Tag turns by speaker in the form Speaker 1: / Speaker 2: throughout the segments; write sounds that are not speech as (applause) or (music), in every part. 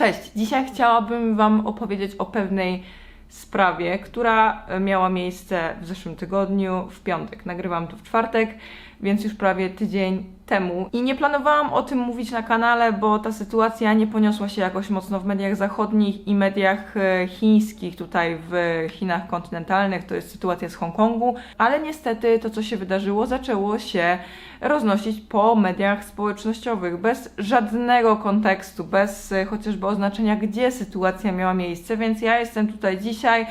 Speaker 1: Cześć! Dzisiaj chciałabym Wam opowiedzieć o pewnej sprawie, która miała miejsce w zeszłym tygodniu, w piątek. Nagrywam to w czwartek, więc już prawie tydzień temu. I nie planowałam o tym mówić na kanale, bo ta sytuacja nie poniosła się jakoś mocno w mediach zachodnich i mediach e, chińskich, tutaj w Chinach kontynentalnych. To jest sytuacja z Hongkongu, ale niestety to, co się wydarzyło, zaczęło się roznosić po mediach społecznościowych, bez żadnego kontekstu, bez e, chociażby oznaczenia, gdzie sytuacja miała miejsce, więc ja jestem tutaj dzisiaj,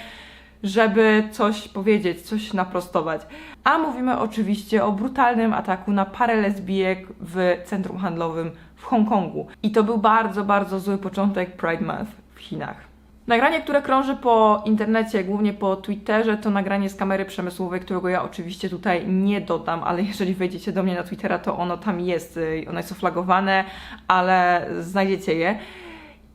Speaker 1: żeby coś powiedzieć, coś naprostować. A mówimy oczywiście o brutalnym ataku na parę lesbijek w centrum handlowym w Hongkongu. I to był bardzo, bardzo zły początek Pride Month w Chinach. Nagranie, które krąży po internecie, głównie po Twitterze, to nagranie z kamery przemysłowej, którego ja oczywiście tutaj nie dodam, ale jeżeli wejdziecie do mnie na Twittera, to ono tam jest, y, ono jest oflagowane, ale znajdziecie je.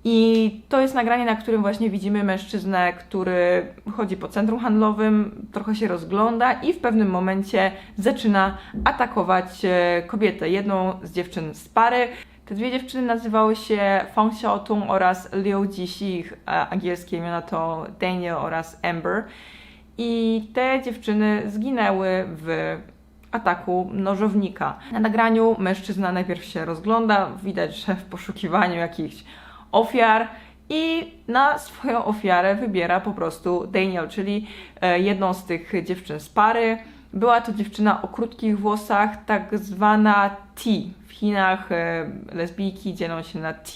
Speaker 1: I to jest nagranie, na którym właśnie widzimy mężczyznę, który chodzi po centrum handlowym, trochę się rozgląda i w pewnym momencie zaczyna atakować e, kobietę, jedną z dziewczyn z pary. Te dwie dziewczyny nazywały się Fang Xiaotung oraz Liu Jixi, ich e, angielskie imiona to Daniel oraz Amber. I te dziewczyny zginęły w ataku nożownika. Na nagraniu mężczyzna najpierw się rozgląda, widać, że w poszukiwaniu jakichś ofiar i na swoją ofiarę wybiera po prostu Daniel, czyli e, jedną z tych dziewczyn z pary. Była to dziewczyna o krótkich włosach, tak zwana T. W Chinach e, lesbijki dzielą się na T,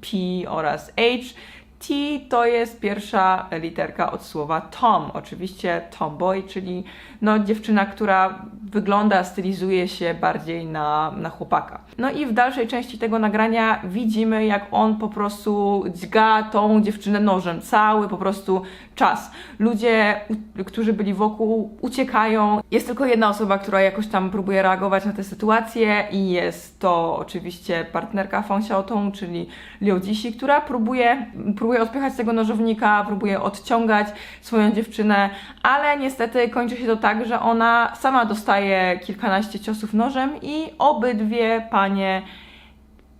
Speaker 1: P oraz H. T to jest pierwsza literka od słowa Tom, oczywiście tomboy, czyli no, dziewczyna, która wygląda, stylizuje się bardziej na, na chłopaka. No i w dalszej części tego nagrania widzimy, jak on po prostu dźga tą dziewczynę nożem, cały po prostu czas. Ludzie, którzy byli wokół, uciekają. Jest tylko jedna osoba, która jakoś tam próbuje reagować na tę sytuację i jest to oczywiście partnerka Feng Xiaotong, czyli Liu Jixi, która próbuje, próbuje odpychać tego nożownika, próbuje odciągać swoją dziewczynę, ale niestety kończy się to tak, że ona sama dostaje kilkanaście ciosów nożem i obydwie panie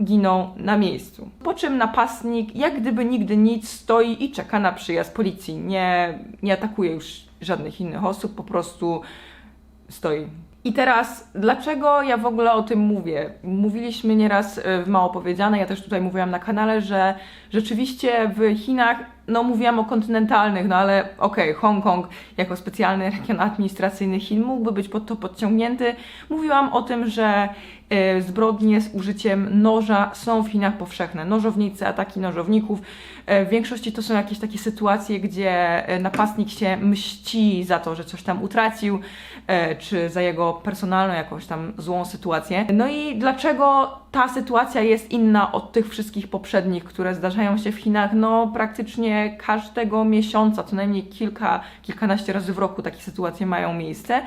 Speaker 1: giną na miejscu. Po czym napastnik, jak gdyby nigdy nic, stoi i czeka na przyjazd policji. Nie, nie atakuje już żadnych innych osób, po prostu stoi. I teraz, dlaczego ja w ogóle o tym mówię? Mówiliśmy nieraz e, w Mało Powiedziane, ja też tutaj mówiłam na kanale, że rzeczywiście w Chinach, no mówiłam o kontynentalnych, no ale okej, Hongkong jako specjalny region administracyjny Chin mógłby być pod to podciągnięty. Mówiłam o tym, że zbrodnie z użyciem noża są w Chinach powszechne. Nożownicy, ataki nożowników. E, W większości to są jakieś takie sytuacje, gdzie e, napastnik się mści za to, że coś tam utracił, e, czy za jego personalną jakąś tam złą sytuację. No i dlaczego ta sytuacja jest inna od tych wszystkich poprzednich, które zdarzają się w Chinach, no praktycznie każdego miesiąca, co najmniej kilka, kilkanaście razy w roku takie sytuacje mają miejsce.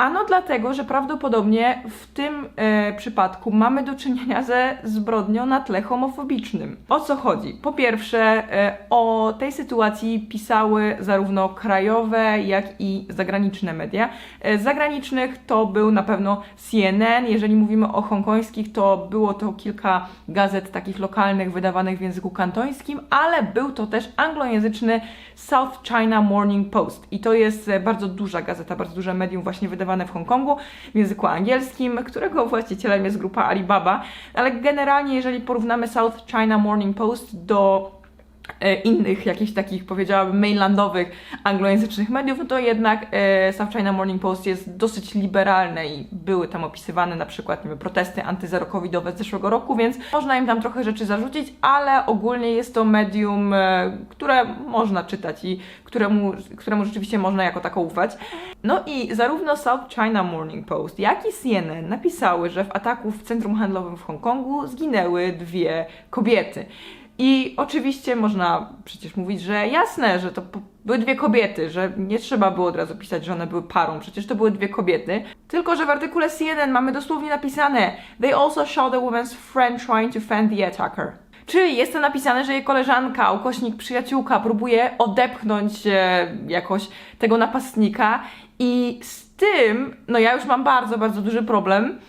Speaker 1: Ano dlatego, że prawdopodobnie w tym e, przypadku mamy do czynienia ze zbrodnią na tle homofobicznym. O co chodzi? Po pierwsze, e, o tej sytuacji pisały zarówno krajowe, jak i zagraniczne media. E, zagranicznych to był na pewno CNN, jeżeli mówimy o hongkońskich, to było to kilka gazet takich lokalnych wydawanych w języku kantońskim, ale był to też anglojęzyczny South China Morning Post i to jest e, bardzo duża gazeta, bardzo duże medium właśnie wydawane w Hongkongu w języku angielskim, którego właścicielem jest grupa Alibaba, ale generalnie jeżeli porównamy South China Morning Post do innych jakichś takich powiedziałabym mainlandowych anglojęzycznych mediów, no to jednak e, South China Morning Post jest dosyć liberalne i były tam opisywane na przykład wiem, protesty antyzerokowidowe z zeszłego roku, więc można im tam trochę rzeczy zarzucić, ale ogólnie jest to medium, e, które można czytać i któremu, któremu rzeczywiście można jako tako ufać. No i zarówno South China Morning Post, jak i CNN napisały, że w ataku w centrum handlowym w Hongkongu zginęły dwie kobiety. I oczywiście można przecież mówić, że jasne, że to były dwie kobiety, że nie trzeba było od razu pisać, że one były parą, przecież to były dwie kobiety. Tylko, że w artykule CNN mamy dosłownie napisane They also shot a woman's friend trying to fend the attacker. Czyli jest tam napisane, że jej koleżanka, ukośnik przyjaciółka próbuje odepchnąć e, jakoś tego napastnika i z tym, no ja już mam bardzo, bardzo duży problem,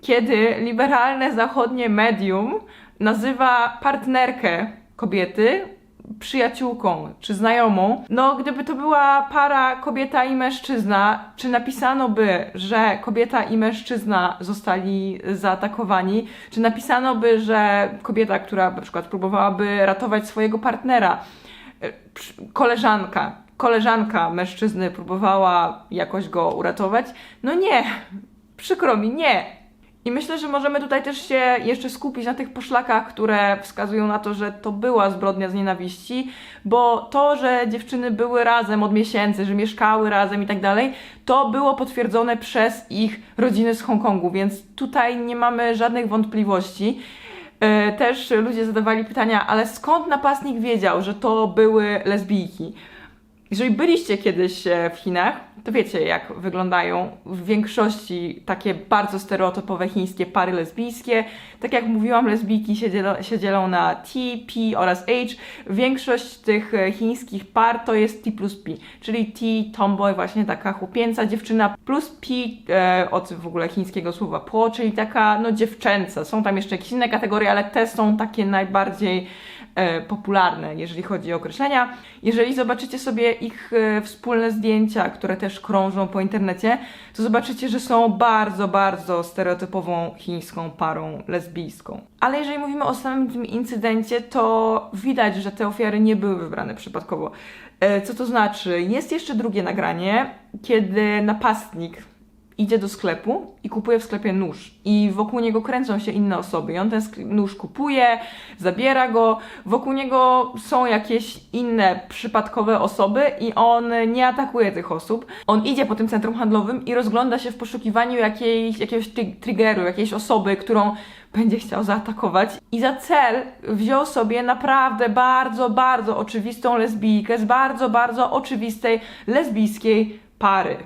Speaker 1: kiedy liberalne zachodnie medium nazywa partnerkę kobiety przyjaciółką czy znajomą, no gdyby to była para kobieta i mężczyzna, czy napisano by, że kobieta i mężczyzna zostali zaatakowani, czy napisano by, że kobieta, która na przykład próbowałaby ratować swojego partnera, e, koleżanka, koleżanka mężczyzny próbowała jakoś go uratować, no nie, przykro mi, nie. I myślę, że możemy tutaj też się jeszcze skupić na tych poszlakach, które wskazują na to, że to była zbrodnia z nienawiści, bo to, że dziewczyny były razem od miesięcy, że mieszkały razem i tak dalej, to było potwierdzone przez ich rodziny z Hongkongu, więc tutaj nie mamy żadnych wątpliwości. E, Też ludzie zadawali pytania, ale skąd napastnik wiedział, że to były lesbijki? Jeżeli byliście kiedyś e, w Chinach, to wiecie, jak wyglądają w większości takie bardzo stereotypowe chińskie pary lesbijskie. Tak jak mówiłam, lesbijki się dzielą, się dzielą na T, P oraz H. Większość tych e, chińskich par to jest T plus P, czyli T, tomboy, właśnie taka chłopięca dziewczyna, plus P e, od w ogóle chińskiego słowa po, czyli taka no dziewczęca. Są tam jeszcze jakieś inne kategorie, ale te są takie najbardziej popularne, jeżeli chodzi o określenia. Jeżeli zobaczycie sobie ich e, wspólne zdjęcia, które też krążą po internecie, to zobaczycie, że są bardzo, bardzo stereotypową chińską parą lesbijską. Ale jeżeli mówimy o samym tym incydencie, to widać, że te ofiary nie były wybrane przypadkowo. E, Co to znaczy? Jest jeszcze drugie nagranie, kiedy napastnik idzie do sklepu i kupuje w sklepie nóż. I wokół niego kręcą się inne osoby. I on ten nóż kupuje, zabiera go. Wokół niego są jakieś inne przypadkowe osoby i on nie atakuje tych osób. On idzie po tym centrum handlowym i rozgląda się w poszukiwaniu jakiejś, jakiegoś tri- triggeru, jakiejś osoby, którą będzie chciał zaatakować. I za cel wziął sobie naprawdę bardzo, bardzo oczywistą lesbijkę z bardzo, bardzo oczywistej lesbijskiej pary.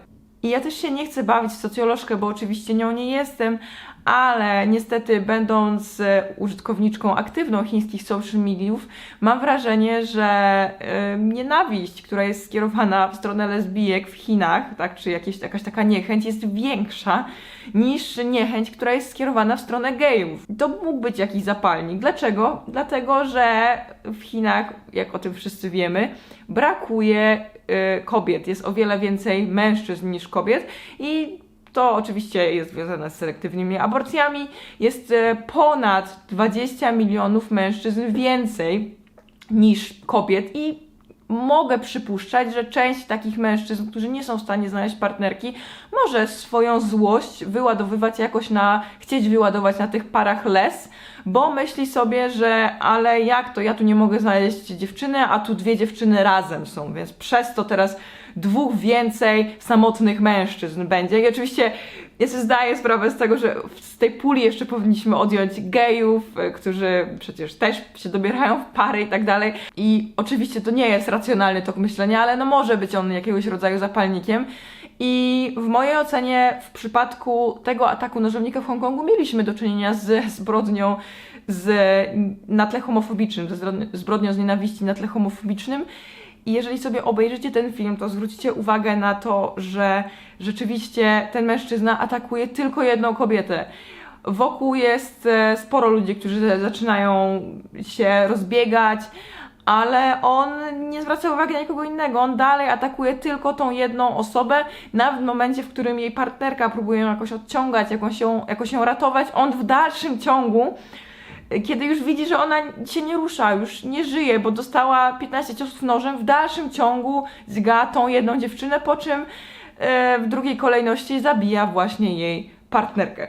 Speaker 1: I ja też się nie chcę bawić w socjolożkę, bo oczywiście nią nie jestem, ale niestety będąc użytkowniczką aktywną chińskich social mediów, mam wrażenie, że nienawiść, która jest skierowana w stronę lesbijek w Chinach, tak, czy jakieś, jakaś taka niechęć jest większa niż niechęć, która jest skierowana w stronę gejów. To mógł być jakiś zapalnik. Dlaczego? Dlatego, że w Chinach, jak o tym wszyscy wiemy, brakuje y, kobiet. Jest o wiele więcej mężczyzn niż kobiet i to oczywiście jest związane z selektywnymi aborcjami. Jest e, ponad 20 milionów mężczyzn więcej niż kobiet i mogę przypuszczać, że część takich mężczyzn, którzy nie są w stanie znaleźć partnerki, może swoją złość wyładowywać jakoś na, chcieć wyładować na tych parach les, bo myśli sobie, że ale jak to, ja tu nie mogę znaleźć dziewczyny, a tu dwie dziewczyny razem są, więc przez to teraz dwóch więcej samotnych mężczyzn będzie. I oczywiście ja sobie zdaję sprawę z tego, że z tej puli jeszcze powinniśmy odjąć gejów, y, którzy przecież też się dobierają w pary i tak dalej. I oczywiście to nie jest racjonalny tok myślenia, ale no może być on jakiegoś rodzaju zapalnikiem. I w mojej ocenie w przypadku tego ataku nożownika w Hongkongu mieliśmy do czynienia ze (laughs) zbrodnią z, na tle homofobicznym, ze zbrodnią z nienawiści na tle homofobicznym. I jeżeli sobie obejrzycie ten film, to zwrócicie uwagę na to, że rzeczywiście ten mężczyzna atakuje tylko jedną kobietę. Wokół jest e, sporo ludzi, którzy zaczynają się rozbiegać, ale on nie zwraca uwagi na nikogo innego. On dalej atakuje tylko tą jedną osobę, nawet w momencie, w którym jej partnerka próbuje ją jakoś odciągać, jakoś ją, jakoś ją ratować. On w dalszym ciągu kiedy już widzi, że ona się nie rusza, już nie żyje, bo dostała 15 ciosów nożem, w dalszym ciągu zga tą jedną dziewczynę, po czym e, w drugiej kolejności zabija właśnie jej partnerkę.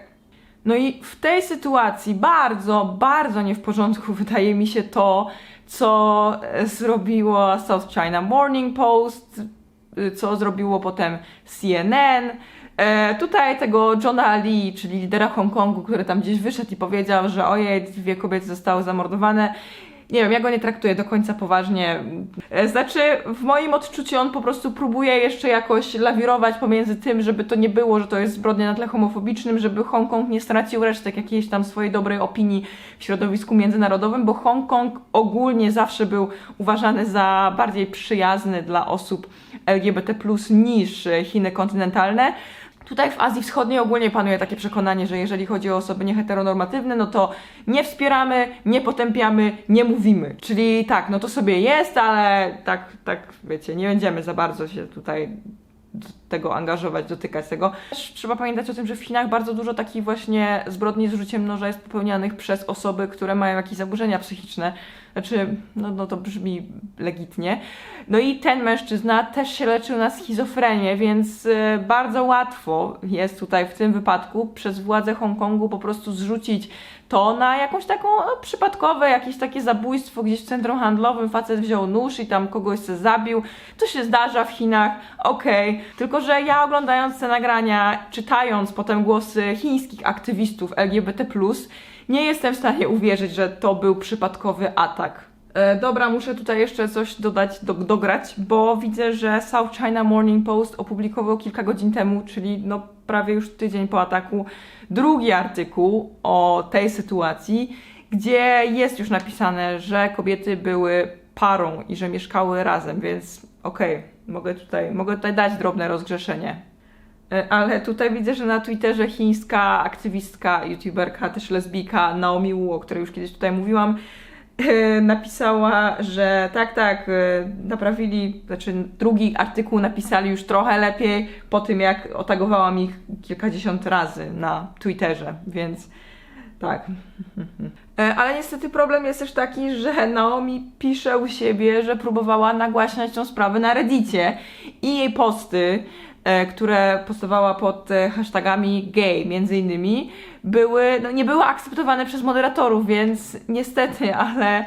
Speaker 1: No i w tej sytuacji bardzo, bardzo nie w porządku (laughs) wydaje mi się to, co e, zrobiło South China Morning Post, y, co zrobiło potem CNN. E, tutaj tego Johna Lee, czyli lidera Hongkongu, który tam gdzieś wyszedł i powiedział, że ojej, dwie kobiety zostały zamordowane. Nie wiem, ja go nie traktuję do końca poważnie. E, Znaczy, w moim odczuciu on po prostu próbuje jeszcze jakoś lawirować pomiędzy tym, żeby to nie było, że to jest zbrodnia na tle homofobicznym, żeby Hongkong nie stracił resztek jakiejś tam swojej dobrej opinii w środowisku międzynarodowym, bo Hongkong ogólnie zawsze był uważany za bardziej przyjazny dla osób LGBT+, niż Chiny kontynentalne. Tutaj w Azji Wschodniej ogólnie panuje takie przekonanie, że jeżeli chodzi o osoby nieheteronormatywne, no to nie wspieramy, nie potępiamy, nie mówimy. Czyli tak, no to sobie jest, ale tak, tak, wiecie, nie będziemy za bardzo się tutaj tego angażować, dotykać tego. Też trzeba pamiętać o tym, że w Chinach bardzo dużo takich właśnie zbrodni z użyciem noża jest popełnianych przez osoby, które mają jakieś zaburzenia psychiczne. Znaczy, no, no to brzmi legitnie. No i ten mężczyzna też się leczył na schizofrenię, więc e, bardzo łatwo jest tutaj w tym wypadku przez władze Hongkongu po prostu zrzucić to na jakąś taką no, przypadkowe, jakieś takie zabójstwo gdzieś w centrum handlowym, facet wziął nóż i tam kogoś se zabił. To się zdarza w Chinach, okej. Tylko, że ja oglądając te nagrania, czytając potem głosy chińskich aktywistów LGBT+, nie jestem w stanie uwierzyć, że to był przypadkowy atak. E, dobra, muszę tutaj jeszcze coś dodać, do, dograć, bo widzę, że South China Morning Post opublikował kilka godzin temu, czyli no prawie już tydzień po ataku, drugi artykuł o tej sytuacji, gdzie jest już napisane, że kobiety były parą i że mieszkały razem, więc okej, mogę tutaj, mogę tutaj dać drobne rozgrzeszenie. E, Ale tutaj widzę, że na Twitterze chińska aktywistka, youtuberka, też lesbijka Naomi Wu, o której już kiedyś tutaj mówiłam, e, napisała, że tak, tak, e, naprawili, znaczy drugi artykuł napisali już trochę lepiej po tym, jak otagowałam ich kilkadziesiąt razy na Twitterze, więc tak. E, Ale niestety problem jest też taki, że Naomi pisze u siebie, że próbowała nagłaśniać tą sprawę na Reddicie i jej posty, e, które postowała pod e, hashtagami gay między innymi, były, no nie były akceptowane przez moderatorów, więc niestety, ale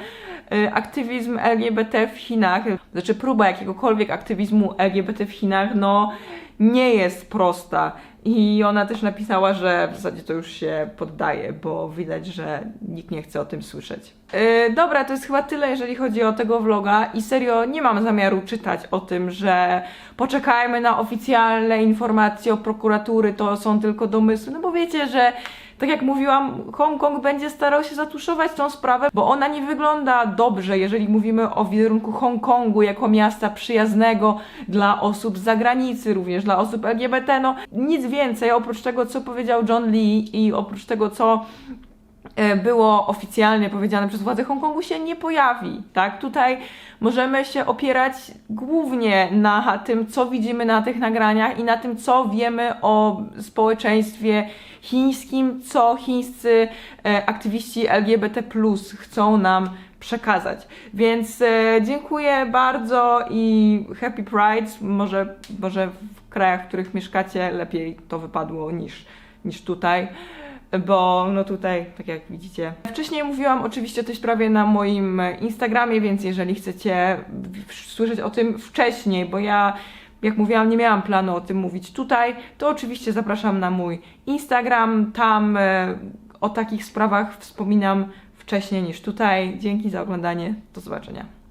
Speaker 1: aktywizm LGBT w Chinach, znaczy próba jakiegokolwiek aktywizmu LGBT w Chinach, no nie jest prosta. I ona też napisała, że w zasadzie to już się poddaje, bo widać, że nikt nie chce o tym słyszeć. Yy, dobra, to jest chyba tyle, jeżeli chodzi o tego vloga. I serio, nie mam zamiaru czytać o tym, że poczekajmy na oficjalne informacje o prokuratury, to są tylko domysły. No bo wiecie, że tak jak mówiłam, Hongkong będzie starał się zatuszować tą sprawę, bo ona nie wygląda dobrze, jeżeli mówimy o wizerunku Hongkongu jako miasta przyjaznego dla osób z zagranicy, również dla osób LGBT. No nic więcej oprócz tego, co powiedział John Lee i oprócz tego, co było oficjalnie powiedziane przez władze Hongkongu się nie pojawi, tak? Tutaj możemy się opierać głównie na tym, co widzimy na tych nagraniach i na tym, co wiemy o społeczeństwie chińskim, co chińscy e, aktywiści LGBT+, chcą nam przekazać. Więc e, dziękuję bardzo i Happy Pride. Może, może w krajach, w których mieszkacie, lepiej to wypadło niż, niż tutaj bo no tutaj, tak jak widzicie. Wcześniej mówiłam oczywiście o tej sprawie na moim Instagramie, więc jeżeli chcecie słyszeć o tym wcześniej, bo ja jak mówiłam, nie miałam planu o tym mówić tutaj, to oczywiście zapraszam na mój Instagram. Tam e, o takich sprawach wspominam wcześniej niż tutaj. Dzięki za oglądanie. Do zobaczenia.